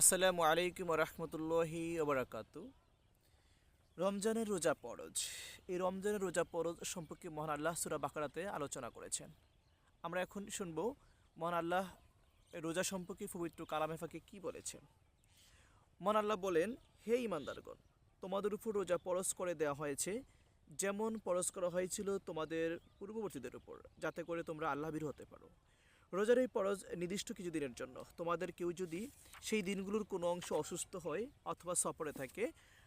আসসালামু আলাইকুম রহমতুল্লাহি ওবরাকাতু রমজানের রোজা পরজ। এই রমজানের রোজা পরজ সম্পর্কে মহান আল্লাহ সুরা বাকারাতে আলোচনা করেছেন। আমরা এখন শুনব মহান আল্লাহ রোজা সম্পর্কে পবিত্র কালামেফাকে কি বলেছেন। মহান আল্লাহ বলেন, হে ইমানদারগণ তোমাদের উপর রোজা পরশ করে দেওয়া হয়েছে, যেমন পরশ করা হয়েছিল তোমাদের পূর্ববর্তীদের উপর, যাতে করে তোমরা আল্লাহবীর হতে পারো। রোজার এই পরজ নির্দিষ্ট কিছু দিনের জন্য। তোমাদের কেউ যদি সেই দিনগুলোর কোনো অংশ অসুস্থ হয় অথবা সফরে থাকে,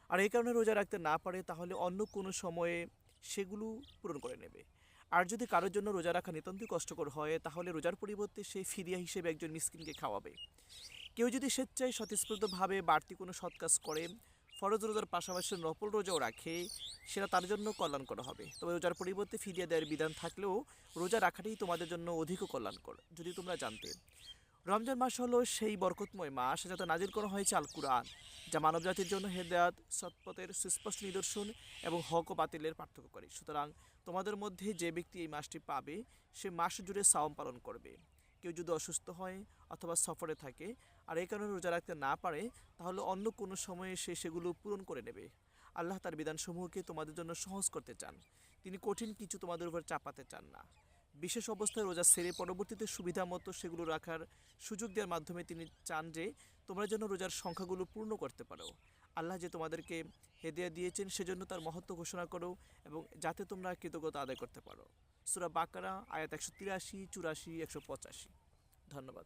আর এই কারণে রোজা রাখতে না পারে, তাহলে অন্য কোনো সময়ে সেগুলো পূরণ করে নেবে। আর যদি কারোর জন্য রোজা রাখা নিতান্তই কষ্টকর হয়, তাহলে রোজার পরিবর্তে সে ফিরিয়া হিসেবে একজন মিসকিনকে খাওয়াবে। কেউ যদি স্বেচ্ছায় স্বতঃস্ফূর্তভাবে বাড়তি কোনো সৎ কাজ করে ফরজ রোজার পাশাপাশি নফল রোজাও রাখে, সেটা তার জন্য কল্যাণ করা হবে। তবে রোজার পরিবর্তে ফিরিয়ে দেওয়ার বিধান থাকলেও রোজা রাখাটাই তোমাদের জন্য অধিক কল্যাণকর, যদি তোমরা জানতে। রমজান মাস হলো সেই বরকতময় মাস যাতে নাজির করা হয়েছে আল কুরআন, যা মানবজাতির জন্য হেদায়াত, সৎপথের সুস্পষ্ট নিদর্শন এবং হক ও বাতিলের পার্থক্য করে। সুতরাং তোমাদের মধ্যে যে ব্যক্তি এই মাসটি পাবে, সে মাস জুড়ে সাওম পালন করবে। কেউ যদি অসুস্থ হয় অথবা সফরে থাকে আর এই কারণে রোজা রাখতে না পারে, তাহলে অন্য কোনো সময়ে সে সেগুলো পূরণ করে নেবে। আল্লাহ তার বিধানসমূহকে তোমাদের জন্য সহজ করতে চান। তিনি কঠিন কিছু তোমাদের উপর চাপাতে চান না। বিশেষ অবস্থায় রোজা সেরে পরবর্তীতে সুবিধা মতো সেগুলো রাখার সুযোগ দেওয়ার মাধ্যমে তিনি চান যে, তোমরা যেন রোজার সংখ্যাগুলো পূর্ণ করতে পারো। আল্লাহ যে তোমাদেরকে হেদিয়া দিয়েছেন, সেজন্য তার মহত্ব ঘোষণা করো এবং যাতে তোমরা কৃতজ্ঞতা আদায় করতে পারো। সুরা বাকারা আয়াত একশো তিরাশি চুরাশি একশো পঁচাশি। ধন্যবাদ।